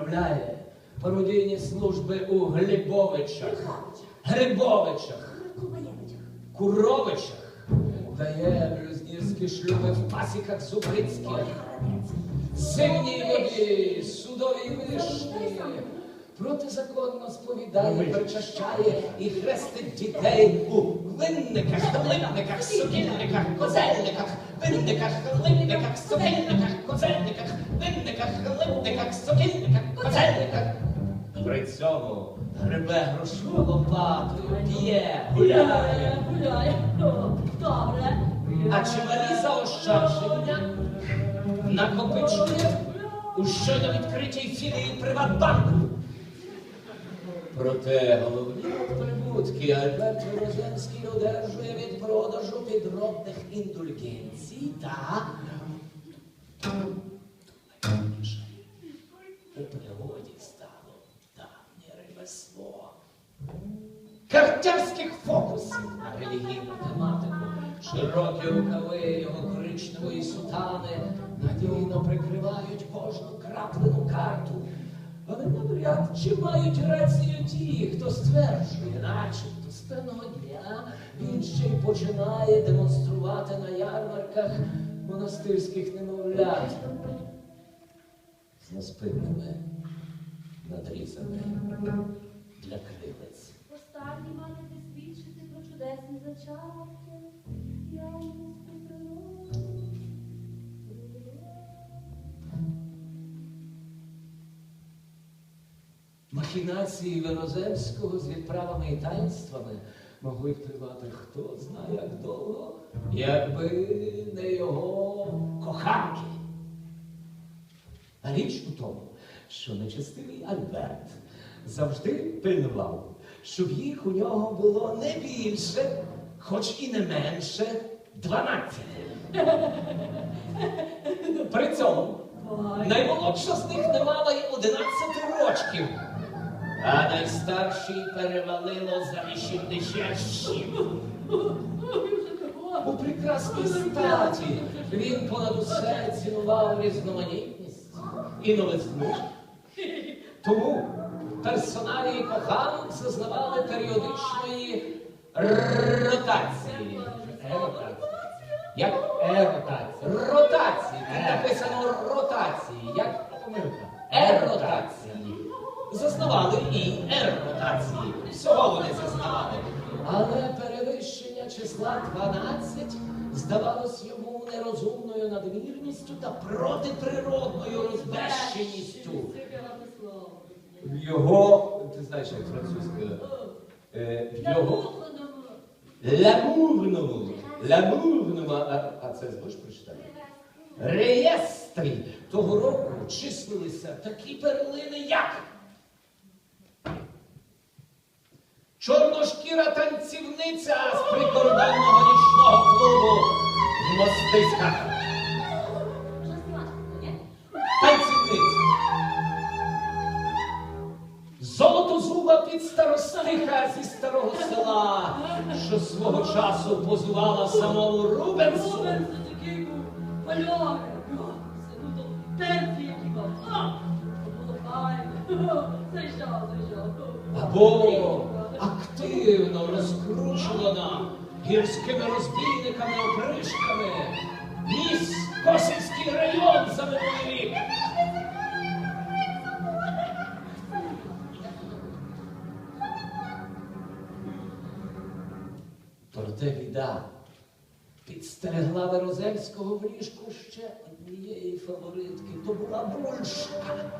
справляє пародійні служби у Глібовичах, Грибовичах, Куровичах, дає блюзнірські шлюби в пасіках Зубрицьких, зимній воді, судовій вишні. Протизаконно сповідає, причащає і хрестить дітей у винниках, глинниках, сокільниках, козельниках, винниках, глинниках, сокільниках, козельниках, винниках, глинниках. При цьому гребе грошову лопатою, п'є, гуляє. гуляє. Добре. А чималі заощадження накопичує у щойно відкритій філії Приватбанку. Проте головні прибутки Альберт Розенський одержує від продажу підробних індульгенцій та картярських фокусів на релігійну тематику. Широкі рукави його коричневої сутани надійно прикривають кожну краплену карту. Але навряд чи мають рацію ті, хто стверджує, начебто з певного дня він ще й починає демонструвати на ярмарках монастирських немовлят з наспинними надрізами для кривець. Останні маєте свідчити про чудесні зачатки. Я у природу. Махінації Веноземського з відправами і таїнствами могли б тривати хто знає як довго, якби не його коханки. А річ у тому, що нечестивий Альберт завжди пильнував, щоб їх у нього було не більше, хоч і не менше дванадцяти. При цьому наймолодша з них не мала й 11 рочків, а найстаршій перевалило за 87. У прекрасній статі він понад усе цінував різноманітність і новизну. Тому персоналії коханок зазнавали періодичної ротації. Як еротації? Ротації. Тут написано ротації. Як? Еротації. Зазнавали і еротації. Всього вони зазнавали. Але перевищення числа 12 здавалось йому нерозумною надмірністю та протиприродною розбещеністю. В його, ти знаєш, як французька, е, в його ламурному, ламурному, а, а це зможеш прочитати? Реєстрі. Того року числилися такі перлини, як? Чорношкіра танцівниця з прикордонного нічного клубу в Мостиськах. Золотозуба підстаростиха зі старого села, що свого часу позувала самому Рубенсу. Рубен це такий був мальок. Це ну то які мав. А, було файно. Зайшов. Або активно розкручувана гірськими розбійниками опришками. Міс Косівський район за минулий рік. Біда підстерегла Верозельського в ліжку ще однієї фаворитки. То була Бульшка.